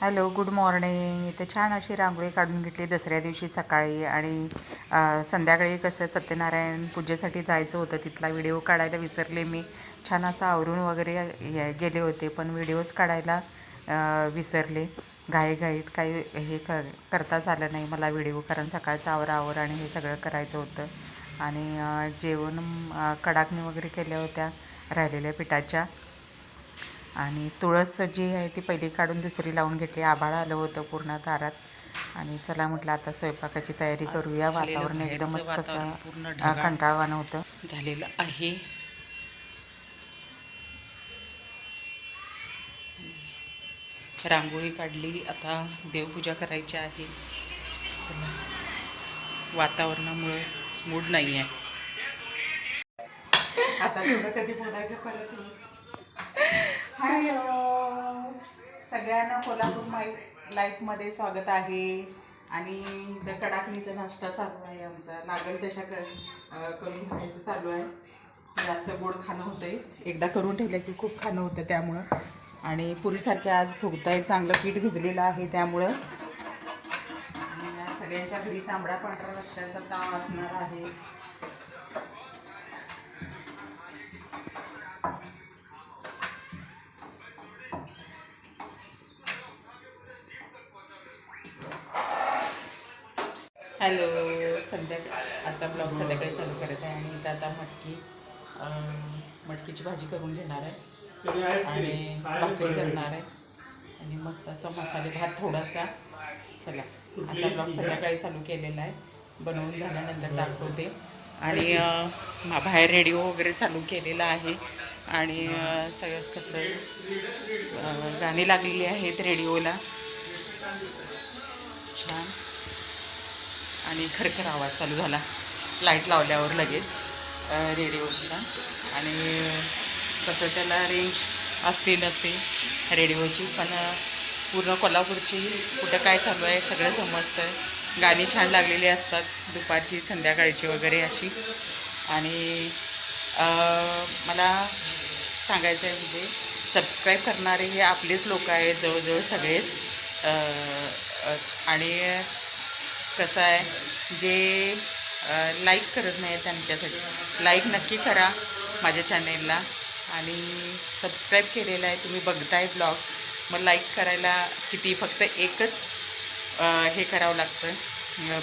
Hello good morning. इथे छान अशी रांगोळी काढून घेतली दसऱ्या दिवशी सकाळी आणि संध्याकाळी कसं सत्यनारायण पूजेसाठी जायचं होतं तिथला व्हिडिओ काढायला विसरले मी. छान असं आवरून वगैरे गेले होते पण व्हिडिओज काढायला विसरले. घाईघाईत काही हे क करताच आलं नाही मला व्हिडिओ कारण सकाळचं आवर आवर आणि हे सगळं करायचं होतं. आणि जेवण कडाकणी वगैरे केल्या होत्या राहिलेल्या पिठाच्या. आणि तुळस जी आहे ती पहिली काढून दुसरी लावून घेतली. आभाळ आलं होतं पूर्ण दारात आणि चला म्हटलं आता स्वयंपाकाची तयारी करूया. वातावरण एकदमच कसं. कंटाळवाणं होतं. झालेलं आहे. रांगोळी काढली. आता देवपूजा करायची आहे. चला. वातावरणामुळे मूड नाही आहे. आता कधी बोलायचं परत हॅलो सगळ्यांना कोल्हापूर माई लाईफमध्ये स्वागत आहे. आणि इथं कडाकणीचा नाश्ता चालू आहे आमचा. नागल तशा क करून खायचं चालू आहे. जास्त गोड खाणं होतंय. एकदा करून ठेवलं की खूप खाणं होतं त्यामुळं. आणि पुरीसारखे आज फुगतायत चांगलं पीठ भिजलेलं आहे त्यामुळं. आणि सगळ्यांच्या घरी तांबडा पांढरा रस्त्याचा ताव असणार आहे. हॅलो संध्याकाळ आजचा ब्लॉग संध्याकाळी चालू करत आहे आणि इथं आता मटकी मटकीची भाजी करून घेणार आहे आणि भाकरी करणार आहे. आणि मस्त असा मसाले भात थोडासा. चला आजचा ब्लॉग संध्याकाळी चालू केलेला आहे. बनवून झाल्यानंतर दाखवते. आणि बाहेर रेडिओ वगैरे चालू केलेला आहे. आणि सगळ्यात सगळं कसं गाणी लागलेली आहेत रेडिओला. छान. आणि खरखर आवाज चालू झाला. लाइट लावल्यावर लगेच रेडिओला आणि कसं त्याला रेंज असते नसते रेडिओची पण पूर्ण कोल्हापूरची कुठं काय चालू आहे सगळं समजतं गाणी छान लागलेली असतात दुपारची संध्याकाळची वगैरे अशी. आणि मला सांगायचं आहे म्हणजे सबस्क्राईब करणारे हे आपलेच लोक आहेत जवळजवळ सगळेच. आणि कसं आहे जे लाईक करत नाही त्यांच्यासाठी लाईक नक्की करा माझ्या चॅनेलला आणि सबस्क्राईब केलेलं आहे तुम्ही बघताय ब्लॉग मग लाईक करायला किती फक्त एकच हे करावं लागतं.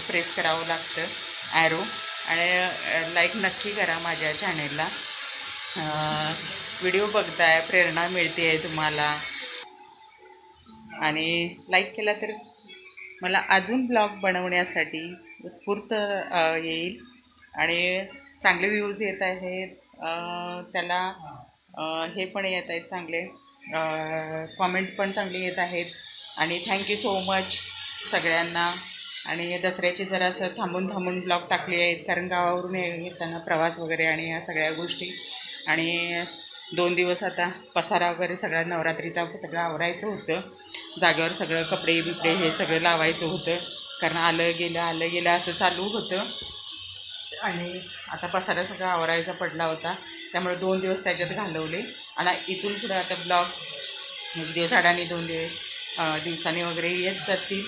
प्रेस करावं लागतं. ॲरो आणि लाईक नक्की करा माझ्या चॅनेलला व्हिडिओ बघताय प्रेरणा मिळते आहे तुम्हाला. आणि लाईक केला तर मला अजून ब्लॉग बनवण्यासाठी स्फूर्त येईल. आणि चांगले व्ह्यूज येत आहेत. त्याला हे पण येत आहेत चांगले. कॉमेंट पण चांगले येत आहेत. आणि थँक्यू सो मच सगळ्यांना. आणि दसऱ्याचे जरासं थांबून थांबून ब्लॉग टाकले आहेत. कारण गावावरून येताना प्रवास वगैरे आणि ह्या सगळ्या गोष्टी. आणि दोन दिवस आता पसारा वगैरे सगळा नवरात्रीचा सगळं आवरायचं होतं. जागेवर सगळं कपडे बिपडे हे सगळं लावायचं होतं. कारण आलं गेलं आलं गेलं असं चालू होतं. आणि आता पसारा सगळा आवरायचा पडला होता. त्यामुळे दोन दिवस त्याच्यात घालवले. आणि इथून पुढे आता ब्लॉग म्हणजे एक दिवस अडाणी दोन दिवस दिवसाने दिवसांनी वगैरे येत जातील.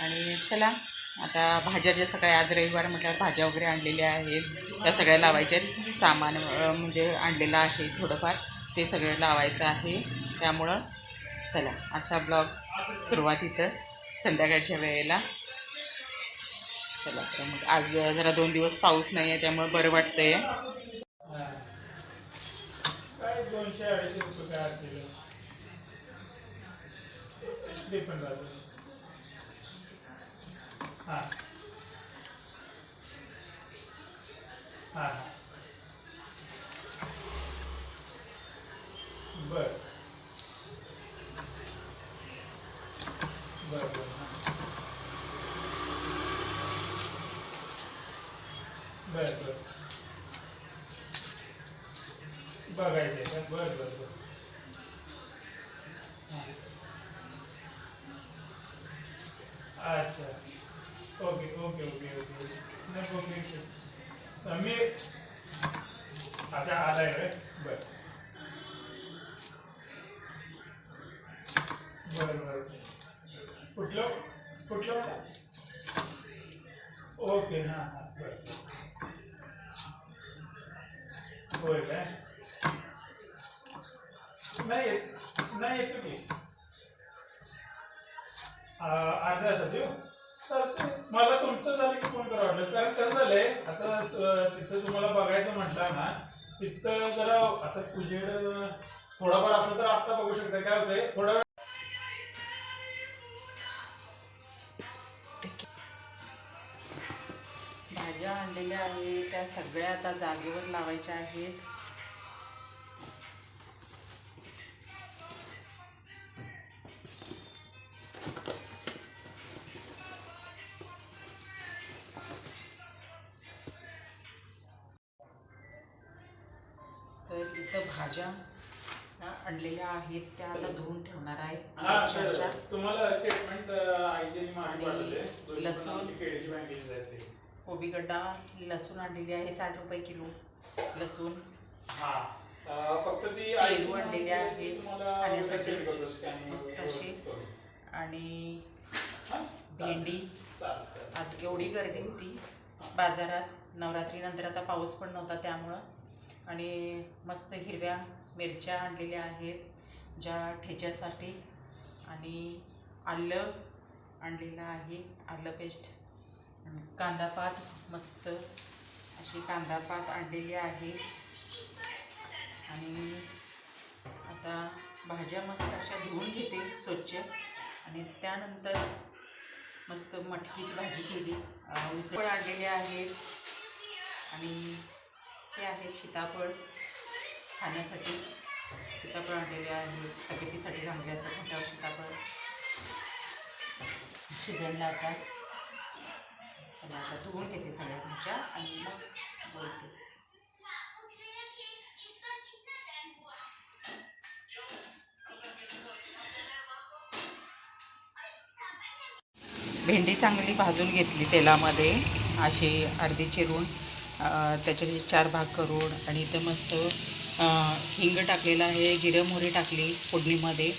आणि चला आता भाज्या ज्या सगळ्या आज रविवार म्हटल्यावर भाज्या वगैरे आणलेल्या आहेत त्या सगळ्या लावायच्या आहेत. सामान म्हणजे आणलेलं आहे थोडंफार ते सगळं लावायचं आहे. त्यामुळं चला आजचा ब्लॉग सुरुवात इथं संध्याकाळच्या वेळेला. चला तर मग आज जरा दोन दिवस पाऊस नाही आहे त्यामुळं बरं वाटतं आहे दोनशे अडीचशे रुपये काय असतील? ते पण हां. हां. हां बर. बर बर हां. बर बर. बघायचे का? बर बर बर. अच्छा. ओके ओके ओके ओके नाही अच्छा आलाय रे बर बर बर कुठलं कुठलं ओके हाँ हाँ बरं होय काय नाही येत नाही येतो की तासात येऊ चालतंय मला तुमचं झालं की फोन करावं वाटलं. कारण कसं झालंय आता तिथं तुम्हाला बघायचं म्हटलं ना तिथं जरा आता तुझ्याकडं थोडाफार असं तर आत्ता बघू शकता. काय होतंय थोडा वेळ भाज्या आणलेल्या आहेत त्या सगळ्या आता जागेवर लावायच्या आहेत. इथं भाज्या आणलेल्या आहेत त्या आता धुवून ठेवणार आहे हा तुम्हाला स्टेटमेंट आणि लसूण. ते कोबीगड्डा लसूण आणलेली आहे साठ रुपये किलो लसूण हा अं, फक्त ती पेरू आणलेले आहेत खाण्यासाठी. मस्त. आणि? भेंडी. आज एवढी गर्दी होती बाजारात नवरात्रीनंतर आता पाऊस पण नव्हता त्यामुळं आणि मस्त हिरव्या मिरच्या आणलेल्या आहेत ज्या ठेच्यासाठी आणि आलं आणलेलं आहे आलं पेस्ट कांदापात मस्त अशी कांदापात आणलेली आहे. आणि आता भाज्या मस्त अशा धुवून घेते स्वच्छ. आणि त्यानंतर मस्त मटकीची भाजी केली. उसळ आणलेली आहेत आणि हे आहेत सीताफळ खाण्यासाठी. सीताफळ आणलेले आहे. तब्येतीसाठी चांगले असतात मोठ्यावर सीताफळ शिजणला आता. चला आता धुवून घेते सगळ्या तुमच्या आणि मग बोलते. भेंडी चांगली भाजून घेतली तेलामध्ये. अशी अर्धी चिरून. अ, चार भाग करून आणि इथं मस्त हिंग टाकलेलं आहे जिरं मोहरी टाकली फोडणीमध्ये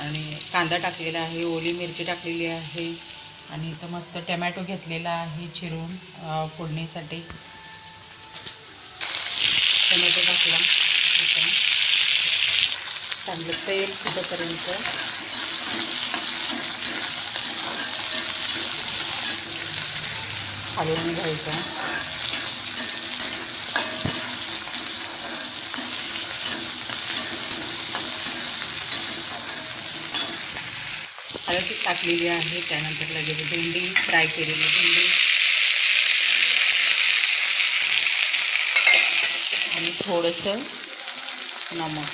आणि कांदा टाकलेला आहे ओली मिरची टाकलेली आहे आणि इथं मस्त टमॅटो घेतलेला आहे चिरून फोडणीसाठी. टमॅटो टाकला. चांगलं तेल सुटेपर्यंत. हलवून घ्यायचं. हळद टाकलेली आहे. त्यानंतर लगेच भेंडी फ्राय केलेली भेंडी. आणि थोडंसं नमक.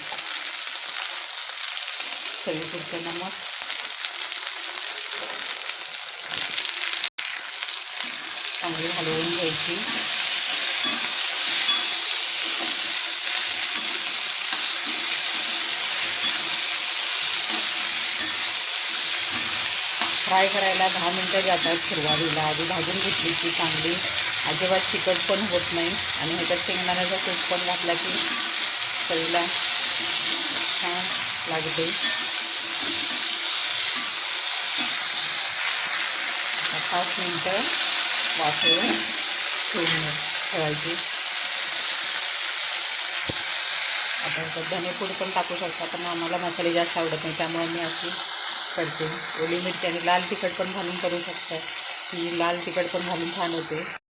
चवीपुरतं नमक. चांगली हलवून घ्यायची. फ्राय करायला दहा मिनटं जातात सुरुवातीला. आधी भाजून घेतली की चांगली. अजिबात चिकट पण होत नाही. आणि ह्याच्यात शेंगदाण्याचा तूप पण घातला की चवीला छान लागते. आता पाच मिनटं वाफवून ठेवून ठेवायची. आता धनेपूड पण टाकू शकता पण आम्हाला मसाले जास्त आवडत नाही त्यामुळे मी अशी करते. ओली मिरची आणि लाल तिखट पण घालून करू शकता. ही लाल तिखट पण घालून छान होते.